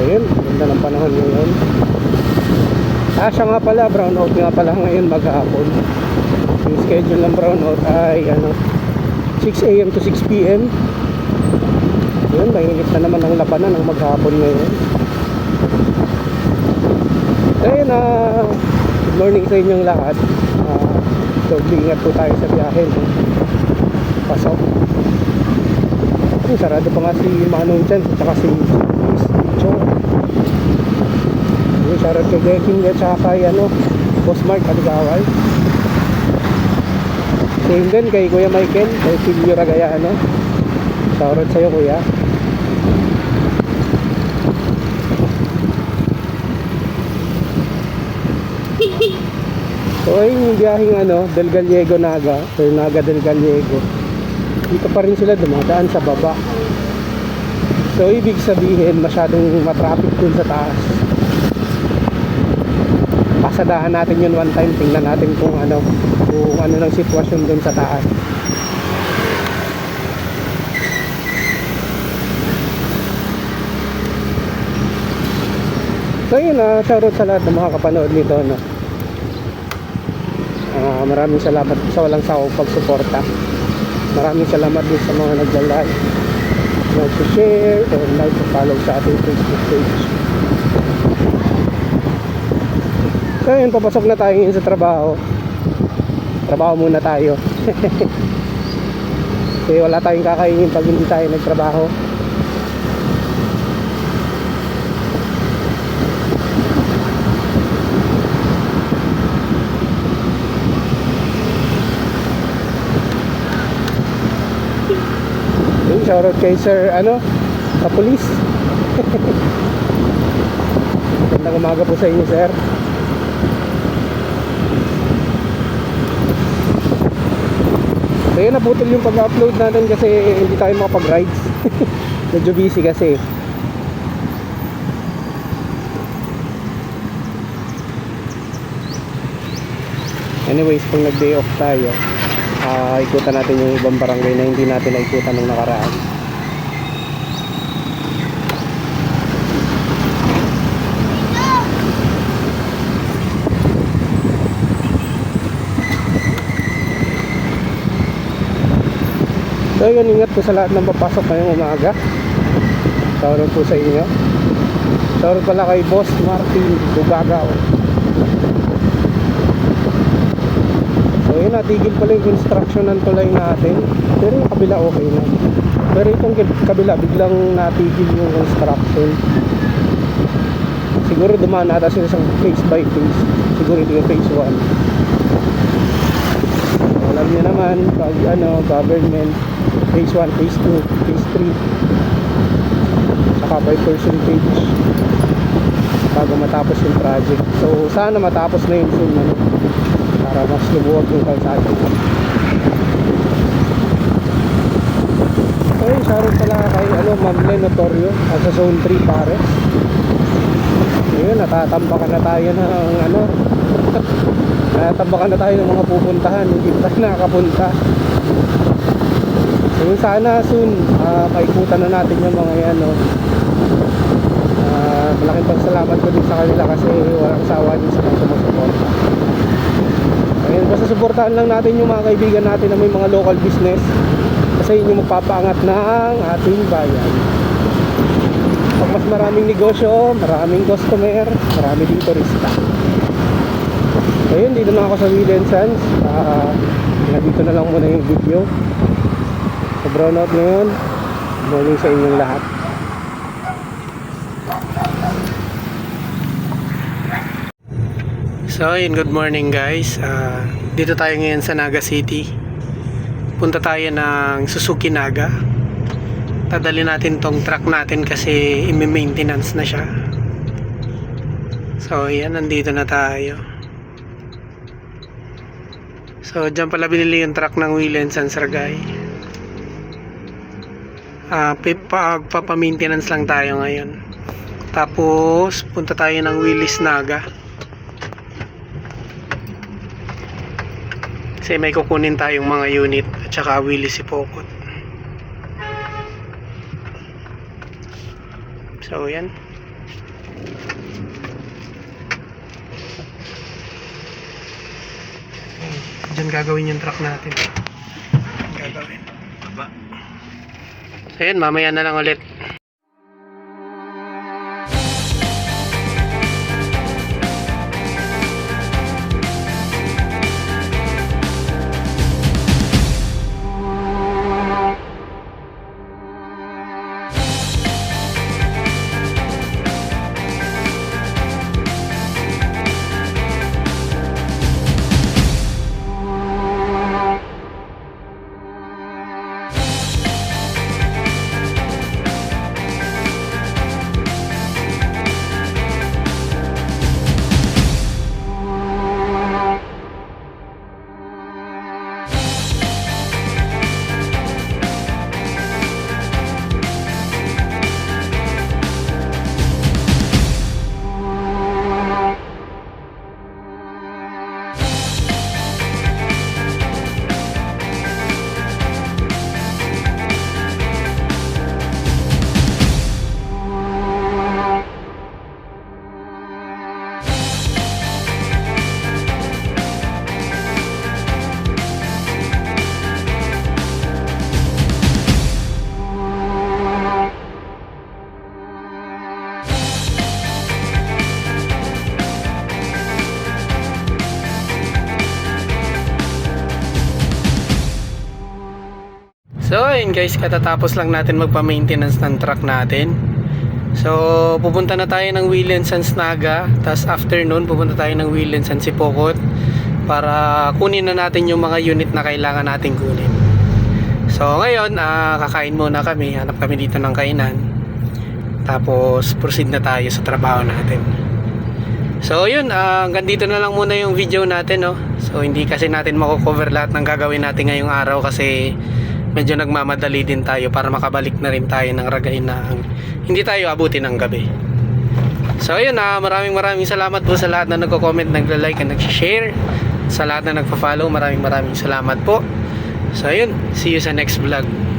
Ayun, ganda ng panahon ngayon. Ah, siya nga pala, brownout nga pala ngayon maghapon. Yung schedule ng brownout ay ano, 6 a.m. to 6 p.m. Yun, mainit na naman ang labanan ng maghapon ngayon. Ayun, ah, good morning sa inyong lahat. Ah, doble ingat po tayo sa biyahe. No? Pasok. Sarado pa nga si Manong Chan at saka si Chong. Yung shoutout kay Geking at saka kay ano, Boss Mark Aligaway. Same din kay Kuya Michael, kay Silvio Ragayano. Shoutout sa'yo Kuya. So ayun yung biyaheng ano, Del Gallego Naga, or Naga Del Gallego. Dito pa rin sila dumadaan sa baba. So ibig sabihin masyadong matraffic dun sa taas. Pasadahan natin yun one time, tingnan natin kung ano, kung ano ng sitwasyon dun sa taas. So yun na, shoutout sa lahat ng mga kapanood nito. No? Ah, maraming salamat sa walang sawang pagsuporta. Maraming salamat din sa mga nagla-like, nag-share, and like to follow sa ating Facebook page. So yun, papasok na tayo ngayon sa trabaho. Trabaho muna tayo. Kasi wala tayong kakainin pag hindi tayo nagtrabaho. Shoutout kay Sir, ano, sa police. Magandang umaga po sa inyo, sir. So yun, naputol yung pag-upload natin kasi hindi tayo makapag-rides. Medyo busy kasi. Anyways, pag nag-day off tayo, ah ikutan natin yung ibang barangay na hindi natin naikutan nung nakaraan. So yun, ingat po sa lahat ng papasok ngayong umaga. Shoutout po sa inyo. Shoutout pala kay Boss Martin Bugagaw. So yun, natigil pala yung construction ng tulay natin. Pero yung kabila okay na. Pero itong kab- kabila, biglang natigil yung construction. Siguro dumaan ata sila sa phase by phase. Siguro ito yung phase 1. Alam niyo naman, pag ano, government, phase 1, phase 2, phase 3, saka by percentage bago matapos yung project. So, sana matapos na yun soon, ano, para mas lubuwag yung kalsada. Ay, shoutout pala kay ano, Ma'am Len Notorio, ah, sa Zone 3 Pares. Ayun, natatambakan na tayo ng ano, natatambakan na tayo ng mga pupuntahan, hindi tayo nakakapunta. So yun sana soon, ah, paikutan na natin yung mga yan, no. Pagsalamat ko din sa kanila kasi walang sawa din sa mga sumusuporta. Ayun, basta suportahan lang natin yung mga kaibigan natin na may mga local business kasi yun yung magpapaangat ng ating bayan. Pag mas maraming negosyo, maraming customer, marami ding turista. Ayun, dito na ako sa Will and Sons. Ah, nandito na lang muna yung video. Sa brownout ngayon. Morning sa inyong lahat. So, ayun, good morning guys. Ah, dito tayo ngayon sa Naga City. Punta tayo ng Suzuki Naga. Tadali natin tong truck natin kasi imi-maintenance na siya. So, ayan, nandito na tayo. So, dyan pala binili yung truck ng Will and Sons Sargay. Ah, pagpapa-maintenance lang tayo ngayon. Tapos, punta tayo ng Willis Naga. Kasi may kukunin tayong mga unit at saka Willis Ipokot. So, yan. Diyan gagawin yung truck natin. Gagawin. So yun, mamaya na lang ulit. So ayun guys, katatapos lang natin magpa-maintenance ng truck natin. So pupunta na tayo ng Williamson Naga, tapos afternoon pupunta tayo ng Williamson Sipokot para kunin na natin yung mga unit na kailangan natin kunin. So ngayon, ah, kakain muna kami, hanap kami dito ng kainan. Tapos proceed na tayo sa trabaho natin. So yun, ah, hanggang dito na lang muna yung video natin no. So hindi kasi natin mako-cover lahat ng gagawin natin ngayong araw kasi medyo nagmamadali din tayo para makabalik na rin tayo ng ragay na hindi tayo abutin ng gabi. So ayun, ah, maraming maraming salamat po sa lahat na nagko-comment, nagla-like, and nag-share. Sa lahat na nagpa-follow, maraming maraming salamat po. So ayun, see you sa next vlog.